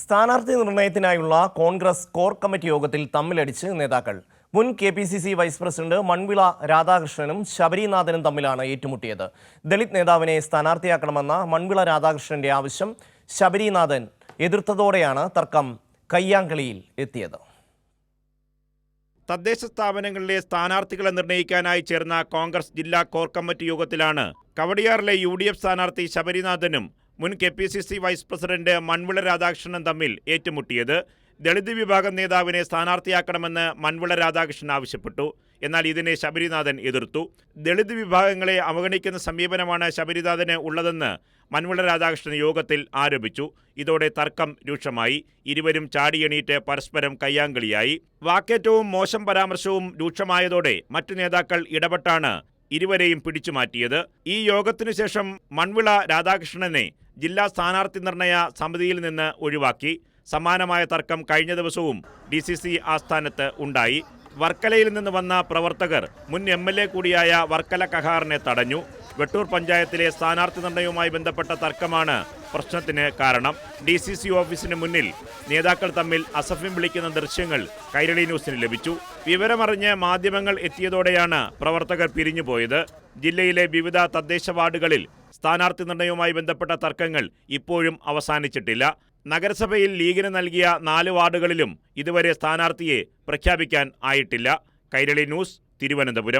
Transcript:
സ്ഥാനാർത്ഥി നിർണയത്തിനായുള്ള Congress core committee യോഗത്തിൽ തമ്മിലടിച്ച് നേതാക്കൾ. മുൻ K P C C vice president Manvila രാധാകൃഷ്ണനും ശബരിനാഥനും തമ്മിലാണ് ഏറ്റുമുട്ടിയത്. ദളിത് നേതാവിനെ സ്ഥാനാർത്ഥിയാക്കണമെന്ന മൺവിള രാധാകൃഷ്ണന്റെ ആവശ്യം ശബരിനാഥൻ എതിർത്തതോടെയാണ് തർക്കം കയ്യാങ്കളിയിൽ എത്തിയത്. തദ്ദേശ സ്ഥാപനങ്ങളിലെ സ്ഥാനാർത്ഥികളെ നിർണയിക്കാനായി ചേർന്ന കോൺഗ്രസ് ജില്ലാ കോർ കമ്മിറ്റി യോഗത്തിലാണ് കവടിയാറിലെ യു ഡി എഫ് സ്ഥാനാർത്ഥി ശബരിനാഥനും മുൻ K P C C vice president Manvila Radhakrishnan തമ്മിൽ ഏറ്റുമുട്ടിയത് ദളിത് വിഭാഗം നേതാവിനെ സ്ഥാനാർത്ഥിയാക്കണമെന്ന് മൺവിള രാധാകൃഷ്ണൻ ആവശ്യപ്പെട്ടു. എന്നാൽ ഇതിനെ ശബരിനാഥൻ എതിർത്തു. ദളിത് വിഭാഗങ്ങളെ അവഗണിക്കുന്ന സമീപനമാണ് ശബരിനാഥന് ഉള്ളതെന്ന് മൺവിള രാധാകൃഷ്ണൻ യോഗത്തിൽ ആരോപിച്ചു. ഇതോടെ തർക്കം രൂക്ഷമായി. ഇരുവരും ചാടിയണീറ്റ് പരസ്പരം കയ്യാങ്കളിയായി. വാക്കേറ്റവും മോശം പരാമർശവും രൂക്ഷമായതോടെ മറ്റു നേതാക്കൾ ഇടപെട്ടാണ് ഇരുവരെയും പിടിച്ചുമാറ്റിയത്. ഈ യോഗത്തിനു ശേഷം മൺവിള രാധാകൃഷ്ണനെ ജില്ലാ സ്ഥാനാർത്ഥി നിർണയ സമിതിയിൽ നിന്ന് ഒഴിവാക്കി. സമാനമായ തർക്കം കഴിഞ്ഞ ദിവസവും ഡി സി സി ആസ്ഥാനത്ത് ഉണ്ടായി. വർക്കലയിൽ നിന്ന് വന്ന പ്രവർത്തകർ മുൻ എം എൽ എ കൂടിയായ വർക്കല കഹാറിനെ തടഞ്ഞു. വെട്ടൂർ പഞ്ചായത്തിലെ സ്ഥാനാർത്ഥി നിർണയവുമായി ബന്ധപ്പെട്ട തർക്കമാണ് പ്രശ്നത്തിന് കാരണം. ഡി സി സി ഓഫീസിന് മുന്നിൽ നേതാക്കൾ തമ്മിൽ അസഫ്യം വിളിക്കുന്ന ദൃശ്യങ്ങൾ കൈരളി ന്യൂസിന് ലഭിച്ചു. വിവരമറിഞ്ഞ് മാധ്യമങ്ങൾ എത്തിയതോടെയാണ് പ്രവർത്തകർ പിരിഞ്ഞുപോയത്. ജില്ലയിലെ വിവിധ തദ്ദേശ വാർഡുകളിൽ സ്ഥാനാർത്ഥി നിർണയവുമായി ബന്ധപ്പെട്ട തർക്കങ്ങൾ ഇപ്പോഴും അവസാനിച്ചിട്ടില്ല. നഗരസഭയിൽ ലീഗിന് നൽകിയ നാല് വാർഡുകളിലും ഇതുവരെ സ്ഥാനാർത്ഥിയെ പ്രഖ്യാപിക്കാൻ ആയിട്ടില്ല. കൈരളി ന്യൂസ് തിരുവനന്തപുരം.